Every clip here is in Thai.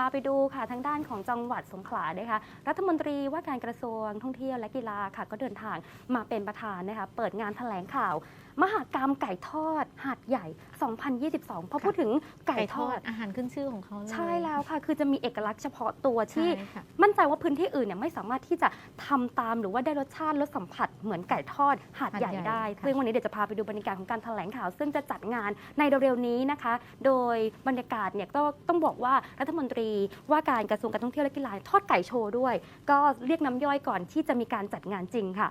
าไปดูค่ะทางด้านของจังหวัดสงขลานะคะรัฐมนตรีว่าการกระทรวงท่องเที่ยวและกีฬาค่ะ ก็เดินทางมาเป็นประธานนะคะเปิดงานแถลงข่าว มหากรรมไก่ทอด หาดใหญ่ 2022 พอพูดถึงไก่ทอด อาหารขึ้นชื่อของเขาเลย ใช่แล้วค่ะ คือจะมีเอกลักษณ์เฉพาะตัวที่ใช่ค่ะ มั่นใจว่าพื้นที่อื่นเนี่ยไม่สามารถที่จะทำตามหรือว่าได้รสชาติรสสัมผัสเหมือนไก่ทอด หาดใหญ่หาดใหญ่ได้ ค่ะ ซึ่งวันนี้เดี๋ยวจะพาไปดูบรรยากาศของการแถลงข่าว ซึ่งจะจัดงานในเร็วๆนี้นะคะ โดยบรรยากาศเนี่ยก็ต้องบอกว่ารัฐมนตรีว่าการกระทรวงการท่องเที่ยวและกีฬาทอดไก่โชว์ด้วย ก็เรียกน้ำย่อยก่อนที่จะมีการจัดงานจริงค่ะ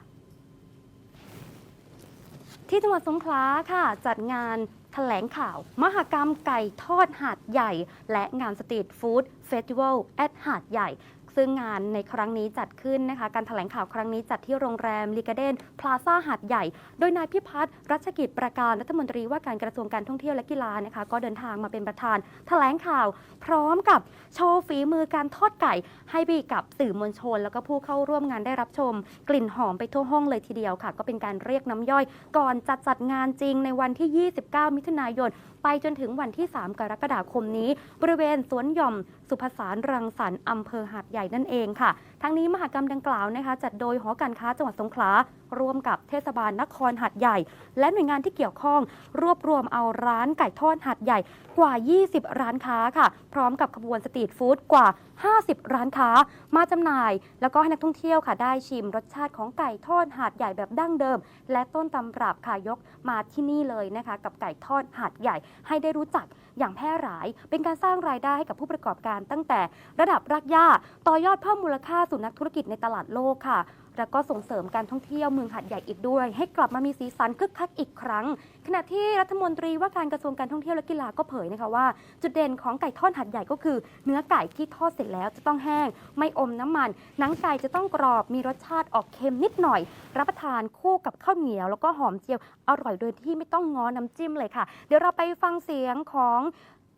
ที่จังหวัดสงขลาค่ะจัดงานแถลงข่าว มหกรรมไก่ทอดหาดใหญ่ และงานสตรีทฟู้ดเฟสติวัลแอดหาดใหญ่ ซึ่งงานในครั้งนี้จัดขึ้นนะคะ การแถลงข่าวครั้งนี้จัดที่โรงแรมลีกาเดนพลาซ่าหาดใหญ่ โดยนายพิพัฒน์รัชกิจประการรัฐมนตรีว่าการกระทรวงการท่องเที่ยวและกีฬานะคะ ก็เดินทางมาเป็นประธานแถลงข่าว พร้อมกับโชว์ฝีมือการทอดไก่ ให้ไปกับสื่อมวลชน แล้วก็ผู้เข้าร่วมงานได้รับชม กลิ่นหอมไปทั่วห้องเลยทีเดียวค่ะ ก็เป็นการเรียกน้ำย่อย ก่อนจะจัดงานจริงในวันที่ 29 มิถุนายนไปจนถึงวันที่ 3 กรกฎาคมนี้ บริเวณสวนหย่อม สุภสารรังสรรค์อำเภอหาดใหญ่นั่นเองค่ะ ทั้งนี้มหกรรมดังกล่าวนะคะ จัดโดยหอการค้าจังหวัดสงขลา ร่วมกับเทศบาลนครหาดใหญ่ และหน่วยงานที่เกี่ยวข้อง รวบรวมเอาร้านไก่ทอดหาดใหญ่กว่า 20 ร้านค้าค่ะ พร้อมกับขบวนสตรีทฟู้ดกว่า 50 ร้านค้า มาจำหน่าย แล้วก็ให้นักท่องเที่ยวค่ะ ได้ชิมรสชาติของไก่ทอดหาดใหญ่แบบดั้งเดิม และต้นตำรับค่ะยกมาที่นี่เลยนะคะ กับไก่ทอดหาดใหญ่ให้ได้รู้จัก อย่างแพร่หลาย เป็นการสร้างรายได้ให้กับผู้ประกอบการตั้งแต่ระดับรากหญ้าต่อยอดเพิ่มมูลค่าสู่นักธุรกิจในตลาดโลกค่ะ แล้วก็ส่งเสริมการท่องเที่ยวเมืองหาดใหญ่อีกด้วย ให้กลับมามีสีสันคึกคักอีกครั้ง ขณะที่รัฐมนตรีว่าการกระทรวงการท่องเที่ยวและกีฬาก็เผยนะคะว่า จุดเด่นของไก่ทอดหัดใหญ่ก็คือ เนื้อไก่ที่ทอดเสร็จแล้วจะต้องแห้ง ไม่อมน้ำมัน หนังไก่จะต้องกรอบมีรสชาติออกเค็มนิดหน่อย รับประทานคู่กับข้าวเหนียว แล้วก็หอมเจียวอร่อยโดยที่ไม่ต้องง้อน้ำจิ้มเลยค่ะ เดี๋ยวเราไปฟังเสียงของ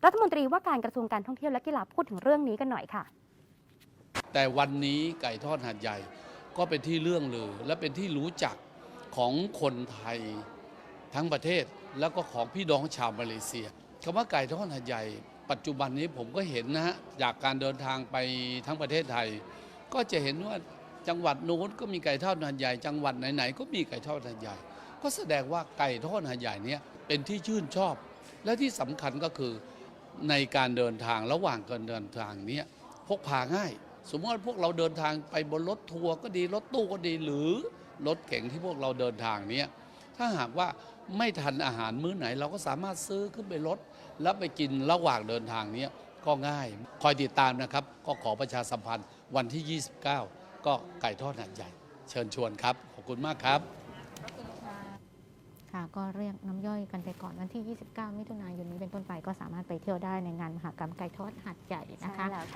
รัฐมนตรีว่าการกระทรวงการท่องเที่ยวและกีฬาพูดถึงเรื่องนี้กันหน่อยค่ะ แต่วันนี้ไก่ทอดหาดใหญ่ ก็เป็นที่เรื่องลือ และเป็นที่รู้จักของคนไทยทั้งประเทศแล้วก็ของพี่น้องชาวมาเลเซียคำว่าไก่ทอดหาดใหญ่ ปัจจุบันนี้ผมก็เห็นนะฮะจากการเดินทางไปทั้งประเทศไทย ก็จะเห็นว่าจังหวัดโน้นก็มีไก่ทอดหาดใหญ่ จังหวัดไหนๆก็มีไก่ทอดหาดใหญ่ ก็แสดงว่าไก่ทอดหาดใหญ่เนี้ยเป็นที่ชื่นชอบ และที่สำคัญก็คือในการเดินทางระหว่างการเดินทางเนี้ยพกพาง่าย สมมติว่าพวกเราเดินทางไปบนรถทัวร์ก็ดีรถตู้ก็ดีหรือรถเก๋งที่พวกเราเดินทางเนี้ยถ้าหากว่าไม่ทันอาหารมื้อไหน เราก็สามารถซื้อขึ้นไปรถ แล้วไปกินระหว่างเดินทางเนี้ยก็ง่าย คอยติดตามนะครับ ก็ขอประชาสัมพันธ์วันที่ 29 ก็ไก่ทอดหาดใหญ่ เชิญชวนครับ ขอบคุณมากครับค่ะก็เรียกน้ำย่อยกันไปก่อนวันที่ 29 มิถุนายนนี้เป็นต้นไปก็สามารถไปเที่ยวได้ในงานมหกรรมไก่ทอดหาดใหญ่นะคะใช่แล้วค่ะ